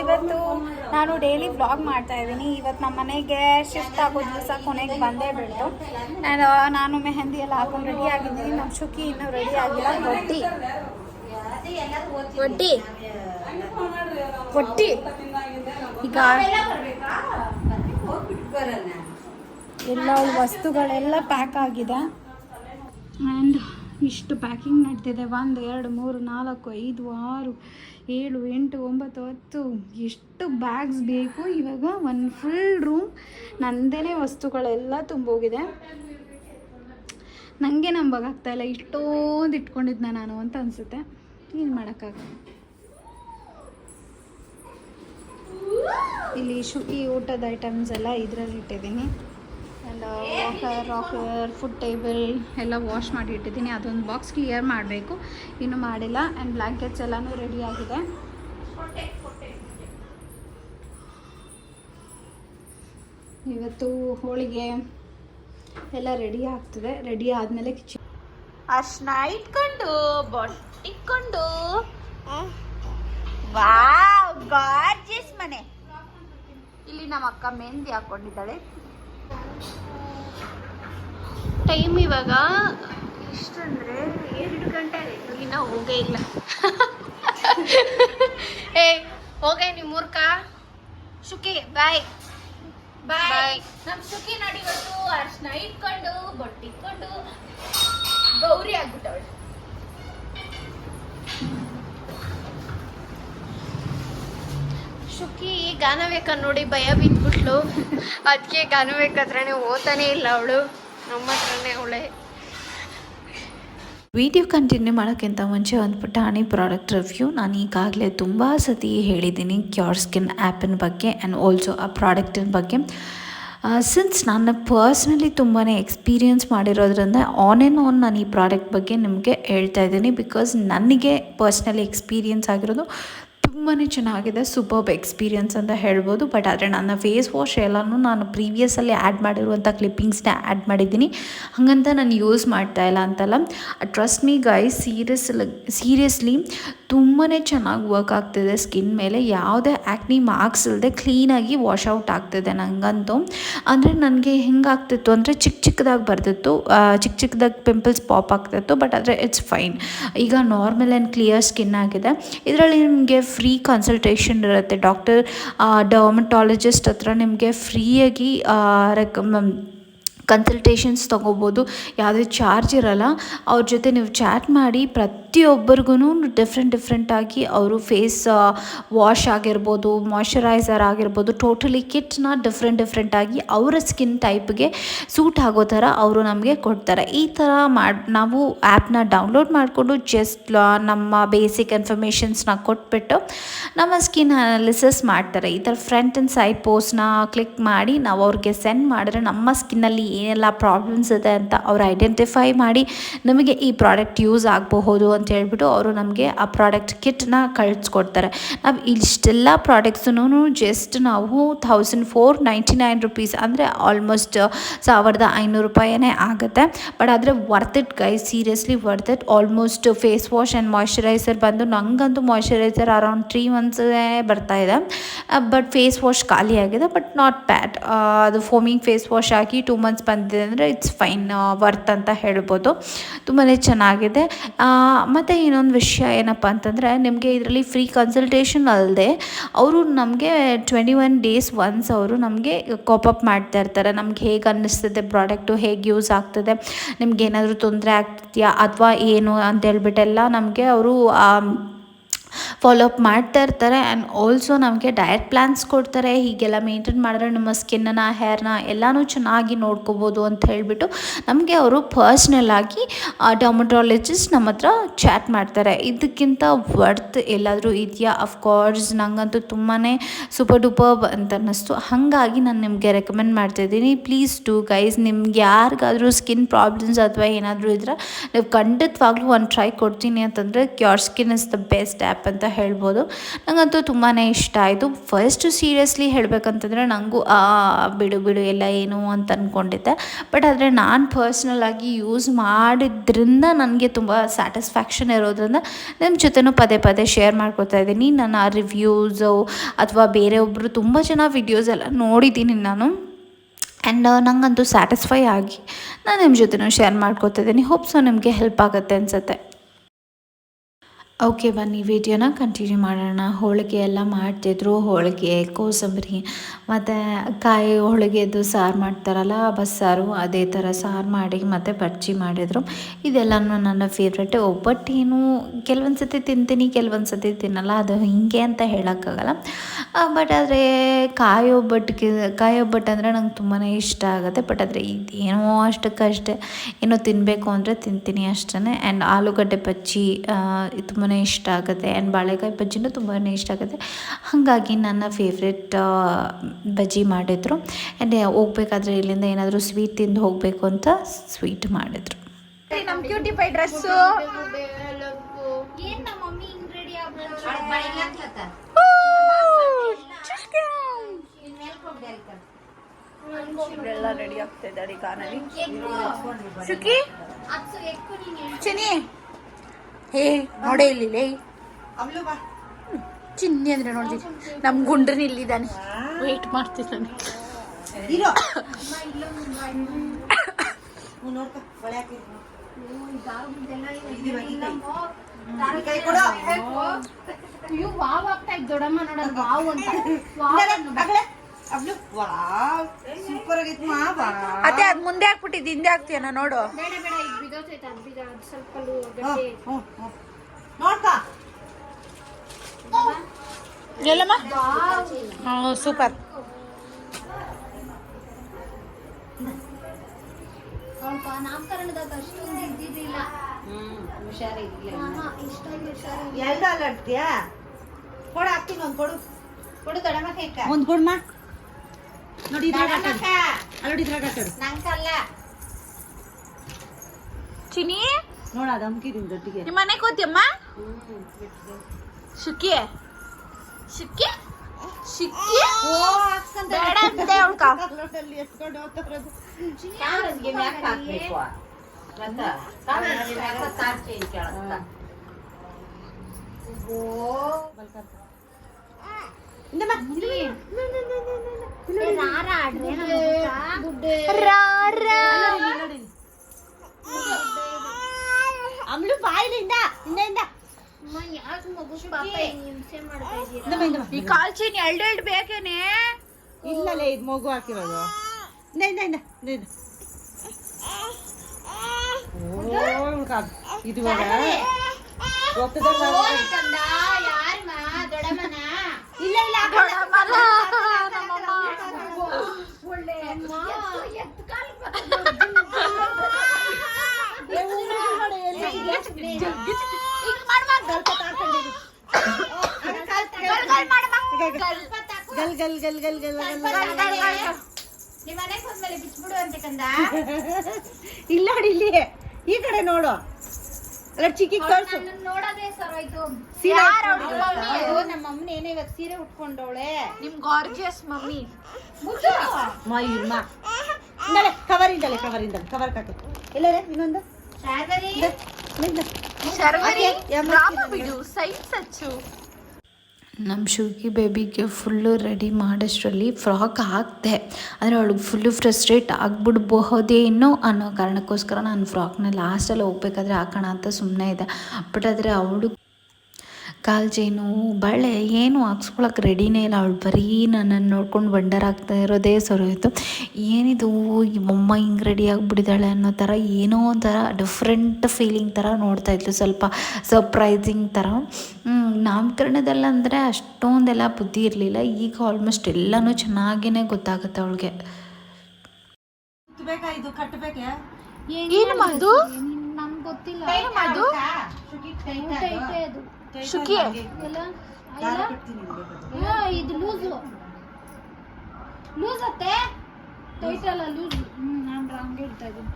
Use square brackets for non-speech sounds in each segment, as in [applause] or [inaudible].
ಇವತ್ತು ನಾನು daily vlog ಮಾಡ್ತಾ ಇದ್ದೀನಿ. ಇವತ್ತು ನಮ್ಮ ಮನೆಗೆ ಶಿಫ್ಟ್ ಆಗೋ ದಿವಸ ಕೊನೆಗೆ ಬಂದೇ ಬಿಡ್ತು. ಆ್ಯಂಡ್ ನಾನು ಮೆಹಂದಿ ಎಲ್ಲ ಹಾಕೊಂಡು ರೆಡಿ ಆಗಿದ್ದೀನಿ. ನಮ್ಮ ಶುಕಿ ಇನ್ನೂ ರೆಡಿ ಆಗಿಲ್ಲ. ಒಟ್ಟಿ ಒಟ್ಟಿ ಒಟ್ಟಿ ಈಗ ಎಲ್ಲ ವಸ್ತುಗಳೆಲ್ಲ ಪ್ಯಾಕ್ ಆಗಿದೆ. ಆ್ಯಂಡ್ ಇಷ್ಟು ಪ್ಯಾಕಿಂಗ್ ನಡ್ತಿದೆ ಒಂದು ಎರಡು ಮೂರು ನಾಲ್ಕು ಐದು ಆರು ಏಳು, ಎಂಟು, ಒಂಬತ್ತು, ಹತ್ತು ಎಷ್ಟು ಬ್ಯಾಗ್ಸ್ ಬೇಕು. ಇವಾಗ ಒಂದು ಫುಲ್ ರೂಮ್ ನಂದೇ ವಸ್ತುಗಳೆಲ್ಲ ತುಂಬೋಗಿದೆ. ನನಗೆ ನಂಬಕ್ಕಾಗ್ತಾ ಇಲ್ಲ, ಇಷ್ಟೊಂದು ಇಟ್ಕೊಂಡಿದ್ನ ನಾನು ಅಂತ ಅನಿಸುತ್ತೆ. ಏನು ಮಾಡೋಕ್ಕಾಗಲ್ಲ. ಇಲ್ಲಿ ಶುಕಿ ಊಟದ ಐಟಮ್ಸ್ ಎಲ್ಲ ಇದರಲ್ಲಿ ಇಟ್ಟಿದ್ದೀನಿ. And walker rocker food table ಎಲ್ಲ ವಾಶ್ ಮಾಡಿ ಇಟ್ಟಿದ್ದೀನಿ. ಅದೊಂದು ಬಾಕ್ಸ್ ಕ್ಲಿಯರ್ ಮಾಡಬೇಕು. ಇನ್ನು ಮಾಡಿಲ್ಲ. ಆ್ಯಂಡ್ ಬ್ಲ್ಯಾಂಕೆಟ್ಸ್ ಎಲ್ಲನೂ ರೆಡಿ ಆಗಿದೆ. ಇವತ್ತು ಹೋಳಿಗೆ ಎಲ್ಲ ರೆಡಿ ಆಗ್ತದೆ. ರೆಡಿ ಆದಮೇಲೆ ಕಿಚನ್ ಅರ್ಶನ ಇಟ್ಕೊಂಡು ಇಟ್ಕೊಂಡು. ವಾವ್ ಗಾರ್ಜಿಯಸ್ ಮನೆ. ಇಲ್ಲಿ ನಮ್ಮ ಅಕ್ಕ ಮೆಹಂದಿ ಹಾಕೊಂಡಿದ್ದಾಳೆ. ಟೈಮ್ ಇವಾಗ ಎಷ್ಟಂದ್ರೆ ಎರಡು ಗಂಟೆ ಆಯಿತು. ಇನ್ನೂ ಹೋಗೇ ಇಲ್ಲ. ಏ ಹೋಗೇ ನಿಮ್ಮ ಮೂರ್ಖ. ಶುಕಿ ಬಾಯ್ ಬಾಯ್ ನಮ್ ಶುಕಿ ನೋಡಿ ಇವತ್ತು ಅರ್ಶನ ಇಟ್ಕೊಂಡು ಬೊಟ್ಟಿಟ್ಕೊಂಡು ಗೌರಿ ಆಗ್ಬಿಟ್ಟವಳು. ಶುಕಿ ಗಾನವೇಕ ನೋಡಿ ಭಯ ಬಿದ್ಬಿಟ್ಲು ಅದಕ್ಕೆ ಕಾಣಬೇಕಾದ್ರೆ ಹತ್ರನೇ ಓದ್ತಾನೆ ಇಲ್ಲ ಅವಳು. ನಮ್ಮ ಹತ್ರನೇ ಅವಳೆ. ವಿಡಿಯೋ ಕಂಟಿನ್ಯೂ ಮಾಡೋಕ್ಕಿಂತ ಮುಂಚೆ ಒಂದು ಪುಟಾಣಿ ಪ್ರಾಡಕ್ಟ್ ರಿವ್ಯೂ. ನಾನು ಈಗಾಗಲೇ ತುಂಬ ಸತಿ ಹೇಳಿದ್ದೀನಿ ಕ್ಯೂರ್ ಸ್ಕಿನ್ ಆ್ಯಪಿನ ಬಗ್ಗೆ ಆ್ಯಂಡ್ ಆಲ್ಸೋ ಆ ಪ್ರಾಡಕ್ಟಿನ ಬಗ್ಗೆ. ಸಿನ್ಸ್ ನಾನು ಪರ್ಸ್ನಲಿ ತುಂಬಾ ಎಕ್ಸ್ಪೀರಿಯನ್ಸ್ ಮಾಡಿರೋದ್ರಿಂದ ಆನ್ ಆ್ಯಂಡ್ ಆನ್ ನಾನು ಈ ಪ್ರಾಡಕ್ಟ್ ಬಗ್ಗೆ ನಿಮಗೆ ಹೇಳ್ತಾ ಇದ್ದೀನಿ ಬಿಕಾಸ್ ನನಗೆ ಪರ್ಸ್ನಲಿ ಎಕ್ಸ್ಪೀರಿಯನ್ಸ್ ಆಗಿರೋದು ತುಂಬಾ ಚೆನ್ನಾಗಿದೆ ಸೂಪರ್ಬ್ ಎಕ್ಸ್ಪೀರಿಯನ್ಸ್ ಅಂತ ಹೇಳ್ಬೋದು. ಬಟ್ ಆದರೆ ನನ್ನ ಫೇಸ್ ವಾಶ್ ಎಲ್ಲನೂ ನಾನು ಪ್ರೀವಿಯಸ್ಸಲ್ಲಿ ಆ್ಯಡ್ ಮಾಡಿರುವಂಥ ಕ್ಲಿಪ್ಪಿಂಗ್ಸ್ನ ಆ್ಯಡ್ ಮಾಡಿದ್ದೀನಿ. ಹಾಗಂತ ನಾನು ಯೂಸ್ ಮಾಡ್ತಾ ಇಲ್ಲ ಅಂತಲ್ಲ. Trust me guys serious seriously ತುಂಬಾ ಚೆನ್ನಾಗಿ ವರ್ಕ್ ಆಗ್ತಿದೆ ಸ್ಕಿನ್ ಮೇಲೆ. ಯಾವುದೇ ಆ್ಯಕ್ನಿ ಮಾರ್ಕ್ಸ್ ಇಲ್ಲದೆ ಕ್ಲೀನಾಗಿ ವಾಶ್ ಔಟ್ ಆಗ್ತಿದೆ ನನಗಂತೂ ಅಂದರೆ ನನಗೆ ಹೆಂಗಾಗ್ತಿತ್ತು ಅಂದರೆ ಚಿಕ್ಕ ಚಿಕ್ಕದಾಗಿ ಬರ್ತಿತ್ತು. ಚಿಕ್ಕ ಚಿಕ್ಕದಾಗಿ ಪಿಂಪಲ್ಸ್ ಪಾಪ್ ಆಗ್ತಿತ್ತು. ಬಟ್ ಆದರೆ ಇಟ್ಸ್ ಫೈನ್ ಈಗ ನಾರ್ಮಲ್ ಆ್ಯಂಡ್ ಕ್ಲಿಯರ್ ಸ್ಕಿನ್ ಆಗಿದೆ. ಇದರಲ್ಲಿ ನಿಮಗೆ ಫ್ರೀ ಕನ್ಸಲ್ಟೇಷನ್ ಇರುತ್ತೆ. ಡಾಕ್ಟರ್ ಡರ್ಮಟಾಲಜಿಸ್ಟ್ ಹತ್ರ ನಿಮಗೆ ಫ್ರೀಯಾಗಿ ರೆಕಮ್ ಕನ್ಸಲ್ಟೇಷನ್ಸ್ ತೊಗೋಬೋದು. ಯಾವುದೇ ಚಾರ್ಜ್ ಇರಲ್ಲ. ಅವ್ರ ಜೊತೆ ನೀವು ಚಾಟ್ ಮಾಡಿ ಪ್ರತಿಯೊಬ್ಬರಿಗೂ ಡಿಫ್ರೆಂಟ್ ಡಿಫ್ರೆಂಟಾಗಿ ಅವರು ಫೇಸ್ ವಾಶ್ ಆಗಿರ್ಬೋದು ಮಾಯ್ಶ್ಚರೈಸರ್ ಆಗಿರ್ಬೋದು ಟೋಟಲಿ ಕಿಟ್ನ ಡಿಫ್ರೆಂಟ್ ಡಿಫ್ರೆಂಟಾಗಿ ಅವರ ಸ್ಕಿನ್ ಟೈಪ್ಗೆ ಸೂಟ್ ಆಗೋ ಥರ ಅವರು ನಮಗೆ ಕೊಡ್ತಾರೆ. ಈ ಥರ ಮಾಡಿ, ನಾವು ಆ್ಯಪ್ನ ಡೌನ್ಲೋಡ್ ಮಾಡಿಕೊಂಡು ಜಸ್ಟ್ ನಮ್ಮ ಬೇಸಿಕ್ ಇನ್ಫಾರ್ಮೇಷನ್ಸ್ನ ಕೊಟ್ಬಿಟ್ಟು ನಮ್ಮ ಸ್ಕಿನ್ ಅನಾಲಿಸಿಸ್ ಮಾಡ್ತಾರೆ. ಈ ಥರ ಫ್ರಂಟ್ ಆ್ಯಂಡ್ ಸೈಡ್ ಪೋಸ್ಟ್ನ ಕ್ಲಿಕ್ ಮಾಡಿ ನಾವು ಅವ್ರಿಗೆ ಸೆಂಡ್ ಮಾಡಿದ್ರೆ ನಮ್ಮ ಸ್ಕಿನ್ನಲ್ಲಿ ಏನೆಲ್ಲ ಪ್ರಾಬ್ಲಮ್ಸ್ ಇದೆ ಅಂತ ಅವ್ರು ಐಡೆಂಟಿಫೈ ಮಾಡಿ ನಮಗೆ ಈ ಪ್ರಾಡಕ್ಟ್ ಯೂಸ್ ಆಗಬಹುದು ಅಂತ ಹೇಳ್ಬಿಟ್ಟು ಅವರು ನಮಗೆ ಆ ಪ್ರಾಡಕ್ಟ್ ಕಿಟ್ನ ಕಳಿಸ್ಕೊಡ್ತಾರೆ. ನಾವು ಇಷ್ಟೆಲ್ಲ ಪ್ರಾಡಕ್ಟ್ಸೂ ಜಸ್ಟ್ ನಾವು thousand four ninety nine rupees ಅಂದರೆ ಆಲ್ಮೋಸ್ಟ್ ಸಾವಿರದ ಐನೂರು ರೂಪಾಯಿನೇ ಆಗುತ್ತೆ. ಬಟ್ ಆದರೆ worth it guy seriously worth it almost face wash and moisturiser ಬಂದು ನನಗಂತೂ ಮಾಯ್ಶ್ಚರೈಸರ್ ಅರೌಂಡ್ ತ್ರೀ ಮಂತ್ಸೇ ಬರ್ತಾ ಇದೆ. ಬಟ್ ಫೇಸ್ ವಾಶ್ ಖಾಲಿ ಆಗಿದೆ ಬಟ್ ನಾಟ್ ಬ್ಯಾಡ್ ಅದು ಫೋಮಿಂಗ್ ಫೇಸ್ ವಾಶ್ ಹಾಕಿ ಟೂ ಮಂತ್ಸ್ ಬಂದಿದೆ ಅಂದರೆ ಇಟ್ಸ್ ಫೈನ್ ವರ್ತ್ ಅಂತ ಹೇಳ್ಬೋದು. ತುಂಬಾ ಚೆನ್ನಾಗಿದೆ. ಮತ್ತು ಇನ್ನೊಂದು ವಿಷಯ ಏನಪ್ಪ ಅಂತಂದರೆ, ನಿಮಗೆ ಇದರಲ್ಲಿ ಫ್ರೀ ಕನ್ಸಲ್ಟೇಷನ್ ಅಲ್ಲದೆ ಅವರು ನಮಗೆ ಟ್ವೆಂಟಿ ಒನ್ ಡೇಸ್ ಒನ್ಸ್ ಅವರು ನಮಗೆ ಕಾಪಪ್ ಮಾಡ್ತಾ ಇರ್ತಾರೆ. ನಮ್ಗೆ ಹೇಗೆ ಅನ್ನಿಸ್ತದೆ ಪ್ರಾಡಕ್ಟು ಹೇಗೆ ಯೂಸ್ ಆಗ್ತದೆ, ನಿಮ್ಗೆ ಏನಾದರೂ ತೊಂದರೆ ಆಗ್ತಿದೆಯಾ, ಅಥವಾ ಏನು ಅಂತ ಹೇಳ್ಬಿಟ್ಟೆಲ್ಲ ನಮಗೆ ಅವರು ಫಾಲೋ ಅಪ್ ಮಾಡ್ತಾ ಇರ್ತಾರೆ ಆ್ಯಂಡ್ ಆಲ್ಸೋ ನಮಗೆ ಡಯಟ್ ಪ್ಲ್ಯಾನ್ಸ್ ಕೊಡ್ತಾರೆ. ಹೀಗೆಲ್ಲ ಮೇಂಟೈನ್ ಮಾಡಿದ್ರೆ ನಮ್ಮ ಸ್ಕಿನ್ನನ್ನು ಹೇರ್ನ ಎಲ್ಲನೂ ಚೆನ್ನಾಗಿ ನೋಡ್ಕೋಬೋದು ಅಂತ ಹೇಳಿಬಿಟ್ಟು ನಮಗೆ ಅವರು ಪರ್ಸ್ನಲ್ ಆಗಿ ಡರ್ಮಟಾಲಜಿಸ್ಟ್ ನಮ್ಮ ಹತ್ರ ಚಾಟ್ ಮಾಡ್ತಾರೆ. ಇದಕ್ಕಿಂತ ವರ್ತ್ ಎಲ್ಲಾದರೂ ಇದೆಯಾ? ಅಫ್ಕೋರ್ಸ್ ನನಗಂತೂ ತುಂಬಾ ಸೂಪರ್ ಡೂಪರ್ ಅಂತ ಅನ್ನಿಸ್ತು. ಹಾಗಾಗಿ ನಾನು ನಿಮಗೆ ರೆಕಮೆಂಡ್ ಮಾಡ್ತಾ ಇದ್ದೀನಿ. ಪ್ಲೀಸ್ ಟು ಗೈಸ್ ನಿಮ್ಗೆ ಯಾರಿಗಾದರೂ ಸ್ಕಿನ್ ಪ್ರಾಬ್ಲಮ್ಸ್ ಅಥವಾ ಏನಾದರೂ ಇದ್ರೆ, ನೀವು ಖಂಡಿತವಾಗ್ಲೂ ಒಂದು ಟ್ರೈ ಕೊಡ್ತೀನಿ ಅಂತಂದರೆ Cure Skin is the best app ಅಂತ ಹೇಳ್ಬೋದು. ನನಗಂತೂ ತುಂಬಾ ಇಷ್ಟ ಆಯಿತು. ಫಸ್ಟ್ ಸೀರಿಯಸ್ಲಿ ಹೇಳಬೇಕಂತಂದರೆ ನನಗೂ ಆ, ಬಿಡು ಬಿಡು, ಎಲ್ಲ ಏನು? ಅಂತ ಅಂದ್ಕೊಂಡಿದ್ದೆ ಬಟ್ ಆದರೆ ನಾನು ಪರ್ಸ್ನಲಾಗಿ ಯೂಸ್ ಮಾಡಿದ್ರಿಂದ ನನಗೆ ತುಂಬ ಸ್ಯಾಟಿಸ್ಫ್ಯಾಕ್ಷನ್ ಇರೋದ್ರಿಂದ ನಿಮ್ಮ ಜೊತೆನೂ ಪದೇ ಪದೇ ಶೇರ್ ಮಾಡ್ಕೊತಾ ಇದ್ದೀನಿ. ನನ್ನ ರಿವ್ಯೂಸು ಅಥವಾ ಬೇರೆ ಒಬ್ಬರು ತುಂಬ ಜನ ವಿಡಿಯೋಸ್ ಎಲ್ಲ ನೋಡಿದ್ದೀನಿ ನಾನು. ಆ್ಯಂಡ್ ನನಗಂತೂ ಸ್ಯಾಟಿಸ್ಫೈ ಆಗಿ ನಾನು ನಿಮ್ಮ ಜೊತೆನೂ ಶೇರ್ ಮಾಡ್ಕೋತಿದ್ದೀನಿ ಹೋಪ್ ಸೊ ನಿಮಗೆ ಹೆಲ್ಪ್ ಆಗುತ್ತೆ ಅನಿಸುತ್ತೆ. ಓಕೆ ಬನ್ನಿ, ವಿಡಿಯೋನ ಕಂಟಿನ್ಯೂ ಮಾಡೋಣ. ಹೋಳಿಗೆ ಎಲ್ಲ ಮಾಡ್ತಿದ್ರು. ಹೋಳಿಗೆ, ಕೋಸಂಬರಿ, ಮತ್ತು ಕಾಯಿ ಹೋಳಿಗೆದು ಸಾರು ಮಾಡ್ತಾರಲ್ಲ, ಬಸ್ಸಾರು, ಅದೇ ಥರ ಸಾರು ಮಾಡಿ, ಮತ್ತು ಬಜ್ಜಿ ಮಾಡಿದರು. ಇದೆಲ್ಲನೂ ನನ್ನ ಫೇವ್ರೆಟ್ ಒಬ್ಬಟ್ಟೇನು ಕೆಲವೊಂದು ಸತಿ ತಿಂತೀನಿ ಕೆಲವೊಂದು ಸತಿ ತಿನ್ನಲ್ಲ. ಅದು ಹಿಂಗೆ ಅಂತ ಹೇಳೋಕ್ಕಾಗಲ್ಲ. ಬಟ್ ಆದರೆ ಕಾಯಿ ಒಬ್ಬಟ್ಟಿಗೆ, ಕಾಯಿ ಒಬ್ಬಟ್ಟು ಅಂದರೆ ನಂಗೆ ತುಂಬಾ ಇಷ್ಟ ಆಗುತ್ತೆ. ಬಟ್ ಆದರೆ ಇದೇನೋ ಅಷ್ಟಕ್ಕಷ್ಟೇ. ಏನೋ ತಿನ್ನಬೇಕು ಅಂದರೆ ತಿಂತೀನಿ ಅಷ್ಟೇ ಆ್ಯಂಡ್ ಆಲೂಗಡ್ಡೆ ಬಜ್ಜಿ ತುಂಬಾ ಇಷ್ಟ ಆಗುತ್ತೆ. ಆ್ಯಂಡ್ ಬಾಳೆಕಾಯಿ ಬಜ್ಜಿನೂ ತುಂಬಾ ಇಷ್ಟ ಆಗುತ್ತೆ. ಹಾಗಾಗಿ ನನ್ನ ಫೇವ್ರೆಟ್ ಬಜ್ಜಿ ಮಾಡಿದರು. ಆ್ಯಂಡ್ ಹೋಗ್ಬೇಕಾದ್ರೆ ಇಲ್ಲಿಂದ ಏನಾದರೂ ಸ್ವೀಟ್ ತಿಂದು ಹೋಗಬೇಕು ಅಂತ ಸ್ವೀಟ್ ಮಾಡಿದರು. ನಮ್ಮ ಕ್ಯೂಟಿ ಪೈ ಡ್ರೆಸ್ಸು ಎಲ್ಲ ರೆಡಿ ಆಗ್ತಾ ಇದ್ದಾರೆ ಶುಕಿ ಚಿನಿ ಹೇ ನೋಡೇ ಇಲ್ಲಿ ಲೇ ಚಿನ್ನಿ ಅಂದ್ರೆ ನೋಡ್ತೀನಿ ನಮ್ ಗುಂಡ್ರನ್ ಇಲ್ಲಿದ್ದಾನೆ ವೇಟ್ ಮಾಡ್ತಿದ್ದಾನೆ ವಾವ್ ಆಗ್ತಾ ವಾವ್ ಅಂತ. ಅದೇ ಅದ್ ಮುಂದೆ ಹಾಕ್ಬಿಟ್ಟಿದ್ ಹಿಂದೆ ಹಾಕ್ತೀಯನ ನೋಡು. ಬೇಡ ಬೇಡ ಇದು ಬಿದ್ದೋತೈತೆ ಅದು ಬಿದ ಅದು ಸ್ವಲ್ಪ. ನೋಡ್ಕ. ಎಲ್ಲಮ್ಮ? ಸೂಪರ್. ನಾಮಕರಣದ ನಾಮಕರಣದಾಗ ಅಷ್ಟೊಂದು ಇದ್ದಿದ್ದಿಲ್ಲ. ಆಹಾ, ಇಷ್ಟೊಂದು ಹುಷಾರಿಲ್ಲ ಎಲ್ಲ ಅಲ್ಲಾಡ್ತೀಯಾ ಕೊಡು ಹಾಕ್ತೀನಿ ಒಂದ್ ಕೊಡು. ಕೊಡು ದೊಡ್ಡಮ್ಮ ಕೇಕ ಒಂದ್ ಕೊಡ್ಮ? ನೋಡಿ ಇದ್ರಾಗ ನೋಡಿ ಇದ್ರಾಗ. ನಂಗಲ್ಲ ಚಿನಿ ನೋಡ ಅದು ದೊಡ್ಡಿಗೆ. ನಿಮ್ಮ ಮನೆ ಕೂತಿಯಮ್ಮ ಶುಕಿ ಶುಕಿ ಶುಕಿ ಬೇಡ ಅಂತೆ ಅವಳ್ಕ ಕಲ್ಲೋಟಲ್ಲಿ ಎತ್ಕೊಂಡು ಹೋಗ್ತಾರದು ರಾರ ಮಾಡ್ತಾ ಇದೀರಾ ಇಂದ ಇಂದ ಈ ಕಾಲ್ ಚೀನಿ ಎಲ್ಡ್ ಎಲ್ಡ್ ಬೇಕೇನೆ? ಇಲ್ಲಲೇ ಇದು ಮಗು ಹಾಕಿರೋದು. ಇಂದ ಇಂದ ಇಂದ ಇಲ್ಲ ಇಲ್ಲ ಒಳ್ಳೆ ಗಲ್ ಗಲ್ ಗಲ್ ಗಲ್ ಗಲ್ ಇಲ್ಲ. ಇಲ್ಲಿ ಈ ಕಡೆ ನೋಡು. ಚಿಕ್ಕಿ ಕಳ್ಸು. ನೋಡೋದೇ ಸರ್ ಅದು ನಮ್ಮ ಮಮ್ಮಿ ಏನೇ ಇವತ್ತು ಸೀರೆ ಉಟ್ಕೊಂಡವಳೆ. ನಿಮ್ ಗಾರ್ಜಿಯಸ್ ಮಮ್ಮಿ. ಮಯೂರ್ಮ ಇಂದಲೆ ಕವರ್ ಇಂದಲೇ ಕವರ್ ಇಂದಲೇ. ಕವರ್ ಕಟ್ಟು ಇಲ್ಲ ಇನ್ನೊಂದು? ಬಿಡು ಸೈನ್ಸ್ ಹಚ್ಚು ನಮ್ಮ ಶುಗಿ ಬೇಬಿಗೆ ಫುಲ್ಲು ರೆಡಿ ಮಾಡೋಷ್ಟರಲ್ಲಿ ಫ್ರಾಕ್ ಹಾಕಿದೆ. ಅಂದರೆ ಅವಳಿಗೆ ಫುಲ್ಲು ಫ್ರಸ್ಟ್ರೇಟ್ ಆಗಿಬಿಡ್ಬಹುದೇನೋ ಅನ್ನೋ ಕಾರಣಕ್ಕೋಸ್ಕರ ನಾನು ಫ್ರಾಕ್ನ ಲಾಸ್ಟಲ್ಲಿ ಹೋಗ್ಬೇಕಾದ್ರೆ ಹಾಕೋಣ ಅಂತ ಸುಮ್ಮನೆ ಇದೆ ಬಟ್ ಆದರೆ ಅವಳು ಕಾಲು ಚೈನು ಬಳೆ ಏನು ಹಾಕ್ಸ್ಕೊಳಕ್ಕೆ ರೆಡಿನೇ ಇಲ್ಲ. ಅವಳು ಬರೀ ನನ್ನನ್ನು ನೋಡ್ಕೊಂಡು ವಂಡರ್ ಆಗ್ತಾ ಇರೋದೇ ಸರೋಯ್ತು ಏನಿದು ಈ ಮೊಮ್ಮ ಹಿಂಗೆ ರೆಡಿ ಆಗಿಬಿಟ್ಟಿದ್ದಾಳೆ ಅನ್ನೋ ಥರ ಏನೋ ಒಂಥರ ಡಿಫ್ರೆಂಟ್ ಫೀಲಿಂಗ್ ಥರ ನೋಡ್ತಾ ಇದ್ಲು. ಸ್ವಲ್ಪ ಸರ್ಪ್ರೈಸಿಂಗ್ ಥರ ನಾಮಕರಣದಲ್ಲ ನಾಮಕರಣದಲ್ಲಂದರೆ ಅಷ್ಟೊಂದೆಲ್ಲ ಬುದ್ಧಿ ಇರಲಿಲ್ಲ. ಈಗ ಆಲ್ಮೋಸ್ಟ್ ಎಲ್ಲನೂ ಚೆನ್ನಾಗಿಯೇ ಗೊತ್ತಾಗುತ್ತೆ ಅವಳಿಗೆ. ಏನು ಮಾದು ನಮ್ಗೆ ಗೊತ್ತಿಲ್ಲ. ಶುಕಿ ಇದು ಲೂಸು ಲೂಸ್ ಅತ್ತೆ ಟೈಟ್ ಅಲ್ಲ ಲೂಸ್ ನಾನು ರಾಂಗ್ ಇಡ್ತಾ ಇದ್ದೀನಿ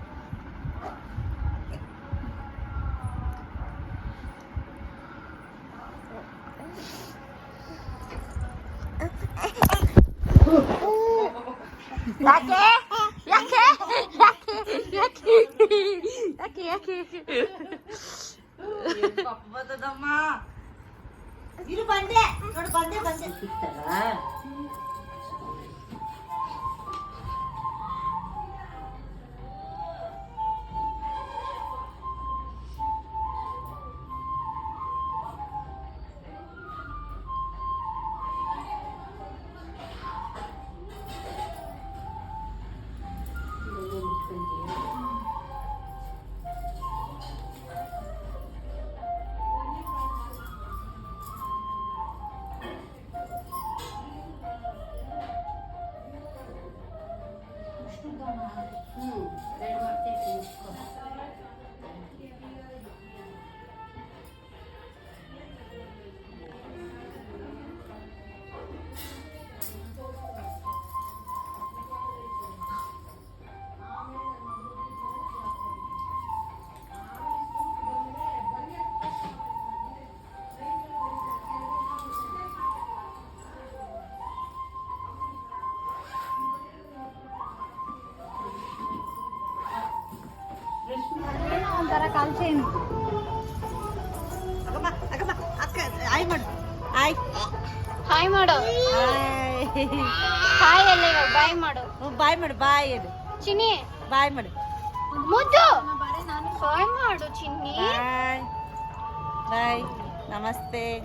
ಯಾಕೆ ಯಾಕೆ ಯಾಕೆ ಯಾಕೆ ಯಾಕೆ ಯಾಕೆ ಇರು ಬಂದೆ ನೋಡು ಬಂದೆ ಬಂದೆ ಹಾಯ್ ಮಾಡು. ಆಯ್ ಹಾಯ್ ಮಾಡು. ಆಯ್ ಹಾಯ್ ಎಲ್ಲ ಇವಾಗ ಬಾಯ್ ಮಾಡು. ಬಾಯ್ ಮಾಡು ಬಾಯ್ ಅದು ಚಿನ್ನಿ. ಬಾಯ್ ಮಾಡು. ಮುದ್ದು. ಬಾಯ್ ಮಾಡು ಚಿನ್ನಿ. ಬಾಯ್. ಬಾಯ್. ನಮಸ್ತೆ.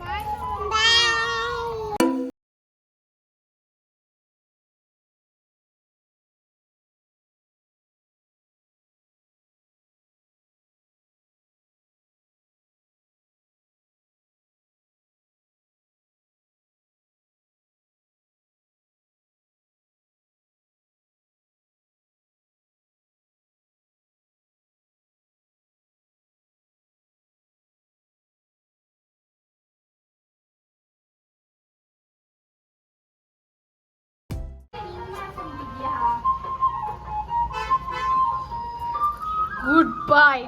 Good bye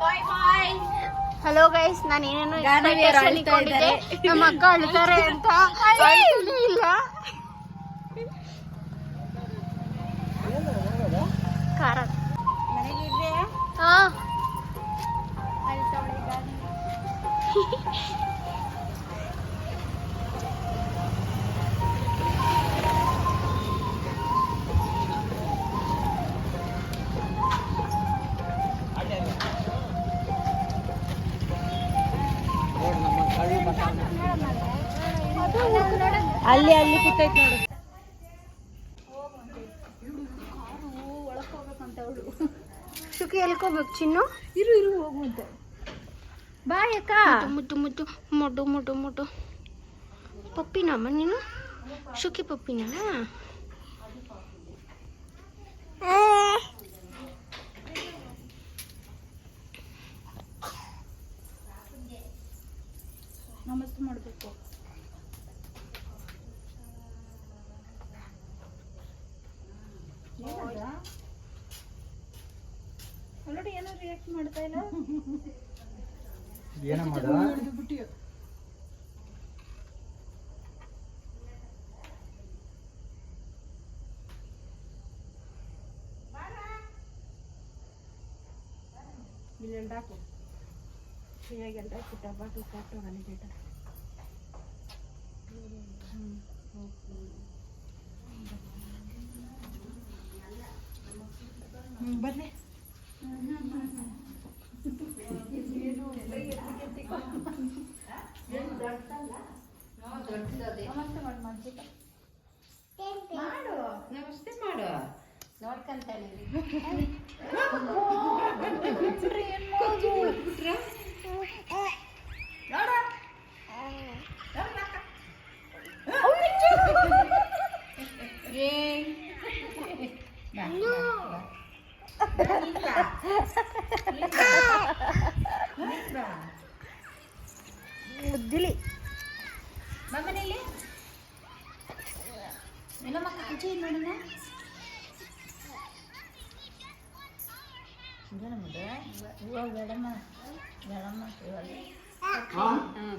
bye bye hello guys ನಾನು ಏನೇನು ಇಟ್ಕೊಂಡಿದ್ದೆ. ನಮ್ಮ ಅಕ್ಕ ಅಳ್ತಾರೆ ಅಂತ ಇಲ್ಲ. ಖಾರ. ಹಾ. [laughs] ಅಲ್ಲಿ ಅಲ್ಲಿ ಕೂತೈತೆ ನೋಡು. ಶುಕಿ ಎಲ್ಕೋಬೇಕು ಚಿನ್ನು? ಇರು ಇರು ಹೋಗುವಂತೆ. ಬಾಯ್ ಅಕ್ಕ. ಮುದ್ದು ಮುದ್ದು ಮೊಡ್ಡು ಮೊಡ್ಡು ಮೊಡ್ಡು ಪಪ್ಪಿನಮ್ಮ ನೀನು? ಶುಕಿ ಪಪ್ಪಿನ ನಮಸ್ತೆ ಮಾಡಬೇಕು ಆಲ್ರೆಡಿ ಏನೋ ರಿಯಾಕ್ಟ್ ಮಾಡ್ತಾ ಇಲ್ಲ ಇಲ್ಲೆಲ್ಲ ಹಾಕು. ಹೇಗೆಲ್ಲ ಟೊಬಾಟೊ ಬರ್ರಿ ನಮಸ್ತೆ ಮಾಡು ಮಂಜಿಕ. ಮಾಡು ನಮಸ್ತೆ ಮಾಡು ಬಿಟ್ರೆ ಬೇಡಮ್ಮ ಇವಾಗ ಹ್ಞೂ ಹ್ಞೂ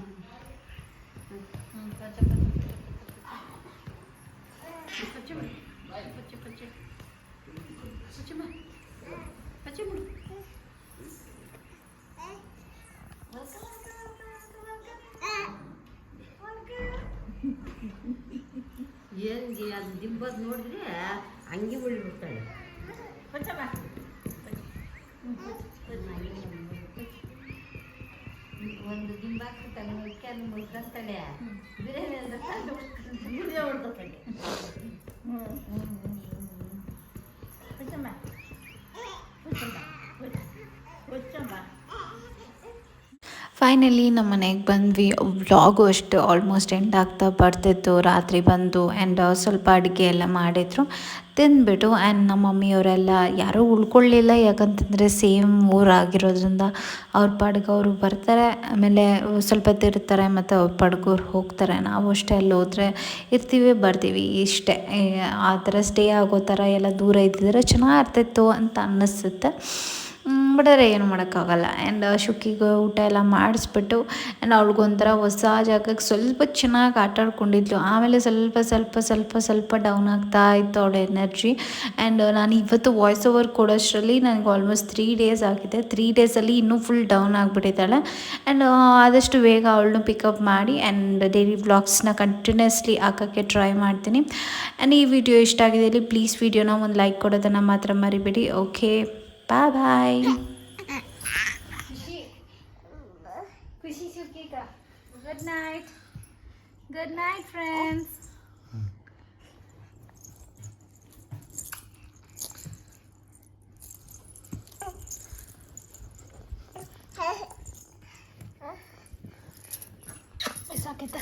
ಏನ್ಗೆ ಅದು ದಿಬ್ಬದ್ ನೋಡಿದ್ರೆ ಹಂಗೆ ಉಳ್ಬಿಡ್ತಾಳೆ ಒಂದು ದಿಂಬಾಕಿ ತಗೊಂಡೋಗಿ ಅಲ್ಲಿ ಮುಳ್ಕೊಂತಾಳೆ ಬಿರಿಯಾನಿ ಅಂದ್ರೆ ತಂದು ಮುರಿದೇ ಹೊಡ್ತಾಳೆ ಫೈನಲಿ ನಮ್ಮ ಮನೆಗೆ ಬಂದ್ವಿ. ವ್ಲಾಗು ಅಷ್ಟು ಆಲ್ಮೋಸ್ಟ್ ಎಂಡ್ ಆಗ್ತಾ ಬರ್ತಿತ್ತು. ರಾತ್ರಿ ಬಂದು ಆ್ಯಂಡ್ ಸ್ವಲ್ಪ ಅಡುಗೆ ಎಲ್ಲ ಮಾಡಿದ್ರು. ತಿಂದ್ಬಿಟ್ಟು ಆ್ಯಂಡ್ ನಮ್ಮ ಮಮ್ಮಿಯವರೆಲ್ಲ ಯಾರೂ ಉಳ್ಕೊಳ್ಳಿಲ್ಲ. ಯಾಕಂತಂದರೆ ಸೇಮ್ ಊರಾಗಿರೋದ್ರಿಂದ ಅವ್ರ ಪಾಡ್ಗೆ ಅವರು ಬರ್ತಾರೆ. ಆಮೇಲೆ ಸ್ವಲ್ಪ ತಿರ್ತಾರೆ ಮತ್ತು ಅವ್ರ ಪಾಡ್ಗೆ ಹೋಗ್ತಾರೆ. ನಾವು ಅಷ್ಟೇ ಅಲ್ಲಿ ಹೋದರೆ ಇರ್ತೀವಿ, ಬರ್ತೀವಿ ಇಷ್ಟೇ. ಆ ಥರ ಸ್ಟೇ ಆಗೋ ಥರ ಎಲ್ಲ ದೂರ ಇದ್ದಿದ್ರೆ ಚೆನ್ನಾಗಿರ್ತಿತ್ತು ಅಂತ ಅನ್ನಿಸುತ್ತೆ. ಆದರೆ ಏನು ಮಾಡೋಕ್ಕಾಗಲ್ಲ. ಆ್ಯಂಡ್ ಶುಕಿಗೆ ಊಟ ಎಲ್ಲ ಮಾಡಿಸ್ಬಿಟ್ಟು ಆ್ಯಂಡ್ ಅವ್ಳಿಗೊಂಥರ ಹೊಸ ಜಾಗಕ್ಕೆ ಸ್ವಲ್ಪ ಚೆನ್ನಾಗಿ ಆಟ ಆಡ್ಕೊಂಡಿದ್ಲು ಆಮೇಲೆ ಸ್ವಲ್ಪ ಸ್ವಲ್ಪ ಸ್ವಲ್ಪ ಸ್ವಲ್ಪ ಡೌನ್ ಆಗ್ತಾ ಇತ್ತು ಅವಳ ಎನರ್ಜಿ ಆ್ಯಂಡ್ ನಾನು ಇವತ್ತು ವಾಯ್ಸ್ ಓವರ್ ಕೊಡೋಷ್ಟರಲ್ಲಿ ನನಗೆ ಆಲ್ಮೋಸ್ಟ್ ತ್ರೀ ಡೇಸ್ ಆಗಿದೆ. ತ್ರೀ ಡೇಸಲ್ಲಿ ಇನ್ನೂ ಫುಲ್ ಡೌನ್ ಆಗಿಬಿಟ್ಟಿದ್ದಾಳೆ. ಆ್ಯಂಡ್ ಆದಷ್ಟು ಬೇಗ ಅವಳನ್ನು ಪಿಕಪ್ ಮಾಡಿ ಆ್ಯಂಡ್ ಡೈಲಿ ವ್ಲಾಗ್ಸ್ನ ಕಂಟಿನ್ಯೂಸ್ಲಿ ಹಾಕೋಕ್ಕೆ ಟ್ರೈ ಮಾಡ್ತೀನಿ. ಆ್ಯಂಡ್ ಈ ವಿಡಿಯೋ ಇಷ್ಟ ಆಗಿದೆ ಇಲ್ಲಿ ಪ್ಲೀಸ್ ವಿಡಿಯೋನ ಒಂದು ಲೈಕ್ ಕೊಡೋದನ್ನು ಮಾತ್ರ ಮರಿಬೇಡಿ okay bye bye Khushi ಸುಖಿಕ good night good night friends ಸಾಕೈತ